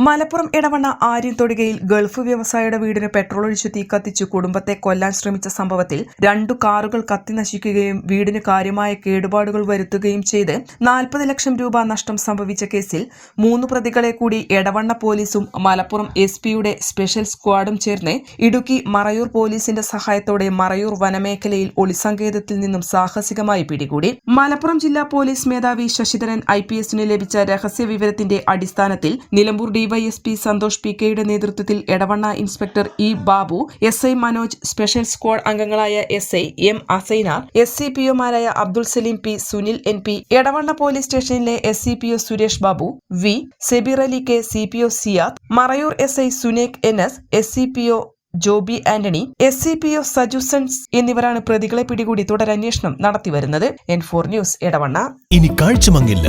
Malappuram Edavanna Aryan തൊടുകയിൽ Gulf വ്യവസായിയുടെ വീടിന് petrol ഒഴിച്ച് തീ കത്തിച്ച് കുടുംബത്തെ കൊല്ലാൻ ശ്രമിച്ച സംഭവത്തിൽ രണ്ടു കാറുകൾ കത്തി നശിക്കുകയും വീടിന് കാര്യമായ കേടുപാടുകൾ വരുത്തുകയും ചെയ്ത് നാൽപ്പത് ലക്ഷം രൂപ നഷ്ടം സംഭവിച്ച കേസിൽ മൂന്ന് പ്രതികളെ കൂടി എടവണ്ണ പോലീസും മലപ്പുറം എസ് പിയുടെ സ്പെഷ്യൽ സ്ക്വാഡും ചേർന്ന് ഇടുക്കി മറയൂർ പോലീസിന്റെ സഹായത്തോടെ മറയൂർ വനമേഖലയിൽ ഒളിസങ്കേതത്തിൽ നിന്നും സാഹസികമായി പിടികൂടി. മലപ്പുറം ജില്ലാ പോലീസ് മേധാവി ശശിധരൻ ഐ ലഭിച്ച രഹസ്യ വിവരത്തിന്റെ അടിസ്ഥാനത്തിൽ നിലമ്പൂർ ഡിവൈഎസ്പി സന്തോഷ് പി കെയുടെ നേതൃത്വത്തിൽ Edavanna inspector E Babu S I Manoj special squad അംഗങ്ങളായ S I M Asainar S C P ഒമാരായ Abdul Saleem P Sunil N P Edavanna police സ്റ്റേഷനിലെ S C P O Suresh Babu V Sebeer Ali K C P O Siyad Marayur S I Sunek N S S C P O Joby Antony S C P O സജുസൺസ് എന്നിവരാണ് പ്രതികളെ പിടികൂടി തുടരന്വേഷണം നടത്തിവരുന്നത്. N four news Edavanna. ഇനി കാഴ്ചമങ്ങില്ല.